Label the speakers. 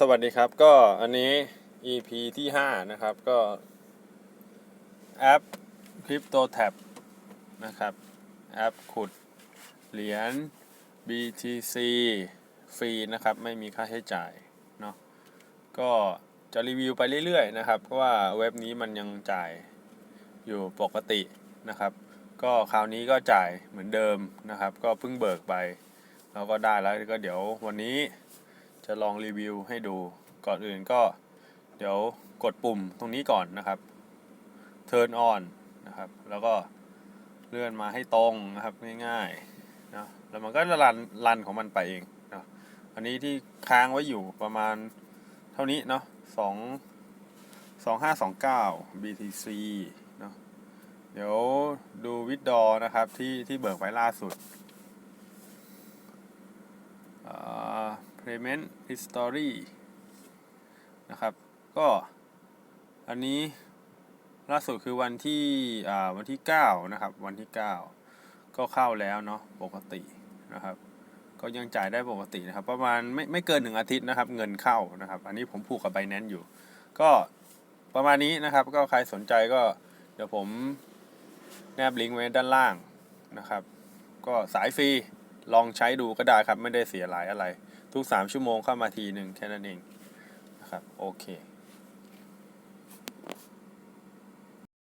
Speaker 1: สวัสดีครับก็อันนี้ EP ที่ 5 นะครับก็แอป Crypto Tab นะครับแอปขุดเหรียญ BTC ฟรีนะครับ ไม่มีค่าใช้จ่ายเนาะก็จะรีวิวไปเรื่อยๆนะครับเพราะว่าเว็บนี้มันยังจ่ายอยู่ปกตินะครับ ก็คราวนี้ก็จ่ายเหมือนเดิมนะครับ ก็เพิ่งเบิกไป เราก็ได้แล้วก็เดี๋ยววันนี้ จะลองรีวิวให้ดูก่อนอื่นก็เดี๋ยวกดปุ่มตรงนี้ก่อนนะครับ turn on นะครับ แล้วก็เลื่อนมาให้ตรงนะครับง่ายๆนะแล้วมันก็จะรันรันของมันไปเองนะอันนี้ที่ค้างไว้อยู่ประมาณเท่านี้เนาะสองสองห้าสองเก้า BTC เนาะเดี๋ยวดูวิดดอนะครับที่ที่เบิกไว้ล่าสุด อ่า payment history นะครับ ก็อันนี้ล่าสุดคือวันที่อ่าวันที่ 9 นะครับ วันที่ 9 ก็เข้าแล้วเนาะปกตินะครับ ก็ยังจ่ายได้ปกตินะครับ ประมาณไม่ไม่เกินหนึ่งอาทิตย์นะครับ เงินเข้านะครับ อันนี้ผมผูกกับ Binance อยู่ ก็ประมาณนี้นะครับ ก็ใครสนใจก็เดี๋ยวผมแนบลิงก์ไว้ด้านล่างนะครับ ก็สายฟรี ลองใช้ดูก็ได้ครับ ไม่ได้เสียหลายอะไร ทุก 3 ชั่วโมงเข้ามาทีหนึ่งแค่นั้นเองนะครับโอเค